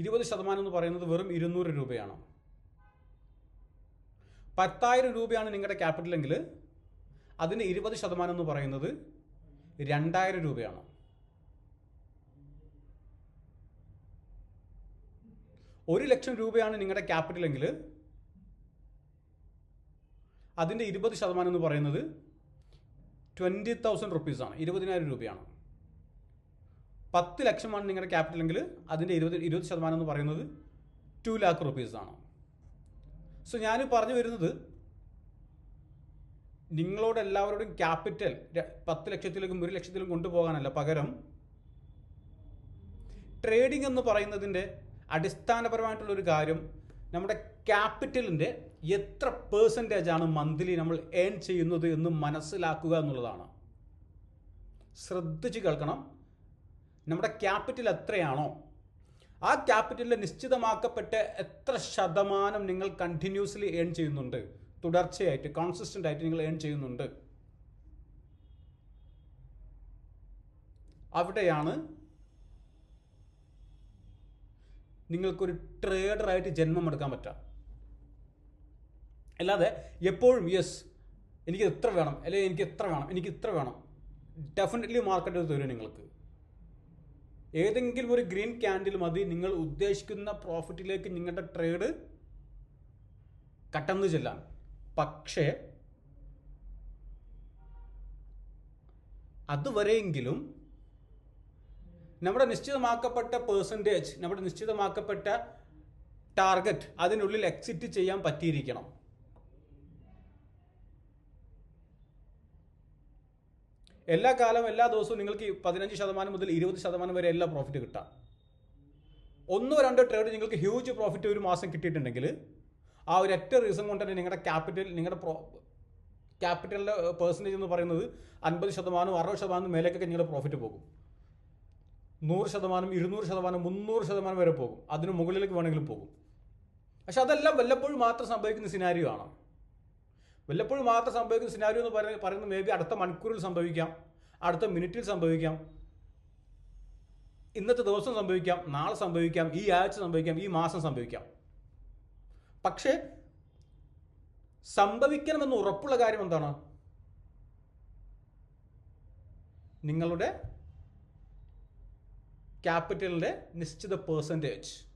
ഇരുപത് ശതമാനം എന്ന് പറയുന്നത് വെറും ഇരുന്നൂറ് രൂപയാണ്? പത്തായിരം രൂപയാണ് നിങ്ങളുടെ ക്യാപിറ്റൽ എങ്കിൽ അതിന് ഇരുപത് ശതമാനം എന്ന് പറയുന്നത് രണ്ടായിരം രൂപയാണ്? ഒരു ലക്ഷം രൂപയാണ് നിങ്ങളുടെ ക്യാപിറ്റൽ എങ്കിൽ അതിന്റെ ഇരുപത് ശതമാനം എന്ന് പറയുന്നത് ട്വന്റി തൗസൻഡ് റുപ്പീസാണ് ഇരുപതിനായിരം രൂപയാണ്? പത്ത് ലക്ഷമാണ് നിങ്ങളുടെ ക്യാപിറ്റൽ എങ്കിൽ അതിന്റെ ഇരുപത് ഇരുപത് ശതമാനം എന്ന് പറയുന്നത് ടു ലാക്ക് റുപ്പീസാണ് സോ ഞാൻ പറഞ്ഞു വരുന്നത് നിങ്ങളോട് എല്ലാവരോടും ക്യാപിറ്റൽ പത്ത് ലക്ഷത്തിലേക്കും ഒരു ലക്ഷത്തിലും കൊണ്ടുപോകാനല്ല. പകരം ട്രേഡിംഗ് എന്ന് പറയുന്നതിന്റെ അടിസ്ഥാനപരമായിട്ടുള്ള ഒരു കാര്യം നമ്മുടെ ക്യാപിറ്റലിന്റെ എത്ര പേഴ്സന്റേജ് ആണ് മന്ത്ലി നമ്മൾ ഏൺ ചെയ്യുന്നത് എന്ന് മനസ്സിലാക്കുക എന്നുള്ളതാണ്. ശ്രദ്ധിച്ച് കേൾക്കണം. നമ്മുടെ ക്യാപിറ്റൽ എത്രയാണോ ആ ക്യാപിറ്റലിൽ നിശ്ചിതമാക്കപ്പെട്ട എത്ര ശതമാനം നിങ്ങൾ കണ്ടിന്യൂസ്ലി ഏൺ ചെയ്യുന്നുണ്ട് തുടർച്ചയായിട്ട് കോൺസിസ്റ്റന്റ് ആയിട്ട് നിങ്ങൾ ഏൺ ചെയ്യുന്നുണ്ട്. അവിടെയാണ് നിങ്ങൾക്കൊരു ട്രേഡറായിട്ട് ജന്മം എടുക്കാൻ പറ്റുക. അല്ലാതെ എപ്പോഴും യെസ് എനിക്ക് എത്ര വേണം അല്ലെങ്കിൽ എനിക്ക് എത്ര വേണം എനിക്ക് ഇത്ര വേണം. ഡെഫിനറ്റ്ലി മാർക്കറ്റ് തരും നിങ്ങൾക്ക്. ഏതെങ്കിലും ഒരു ഗ്രീൻ ക്യാൻഡിൽ മതി. നിങ്ങൾ ഉദ്ദേശിക്കുന്ന പ്രോഫിറ്റിലേക്ക് നിങ്ങളുടെ ട്രേഡ് കട്ടന്ന് ചെല്ലാൻ പക്ഷേ അതുവരെയെങ്കിലും നമ്മുടെ നിശ്ചിതമാക്കപ്പെട്ട പേഴ്സന്റേജ് നമ്മുടെ നിശ്ചിതമാക്കപ്പെട്ട ടാർഗറ്റ് അതിനുള്ളിൽ എക്സിറ്റ് ചെയ്യാൻ പറ്റിയിരിക്കണം. എല്ലാ കാലവും എല്ലാ ദിവസവും നിങ്ങൾക്ക് പതിനഞ്ച് ശതമാനം മുതൽ ഇരുപത് ശതമാനം വരെ എല്ലാ പ്രോഫിറ്റ് കിട്ടാം. ഒന്നോ രണ്ടോ ട്രേഡ് നിങ്ങൾക്ക് ഹ്യൂജ് പ്രോഫിറ്റ് ഒരു മാസം കിട്ടിയിട്ടുണ്ടെങ്കിൽ ആ ഒരു ഒറ്റ റീസൺ കൊണ്ട് തന്നെ നിങ്ങളുടെ ക്യാപിറ്റൽ നിങ്ങളുടെ പ്രോ ക്യാപിറ്റലിന്റെ പേഴ്സന്റേജ് എന്ന് പറയുന്നത് അൻപത് ശതമാനം അറുപത് ശതമാനം മേലേക്കൊക്കെ നിങ്ങളുടെ പ്രോഫിറ്റ് പോകും. നൂറ് ശതമാനം ഇരുന്നൂറ് ശതമാനം മുന്നൂറ് ശതമാനം വരെ പോകും. അതിന് മുകളിലേക്ക് വേണമെങ്കിലും പോകും. പക്ഷെ അതെല്ലാം വല്ലപ്പോഴും മാത്രം സംഭവിക്കുന്ന സിനാരിയോ ആണ്? വല്ലപ്പോഴും മാത്രം സംഭവിക്കുന്ന സിനാരിയോ എന്ന് പറയുന്നത് പറയുന്നത് മേ ബി അടുത്ത മണിക്കൂറിൽ സംഭവിക്കാം. അടുത്ത മിനിറ്റിൽ സംഭവിക്കാം. ഇന്നത്തെ ദിവസം സംഭവിക്കാം. നാളെ സംഭവിക്കാം. ഈ ആഴ്ച സംഭവിക്കാം. ഈ മാസം സംഭവിക്കാം. പക്ഷേ സംഭവിക്കണമെന്ന് ഉറപ്പുള്ള കാര്യം എന്താണ്? നിങ്ങളുടെ ക്യാപിറ്റലിന്റെ നിശ്ചിത പേഴ്സന്റേജ്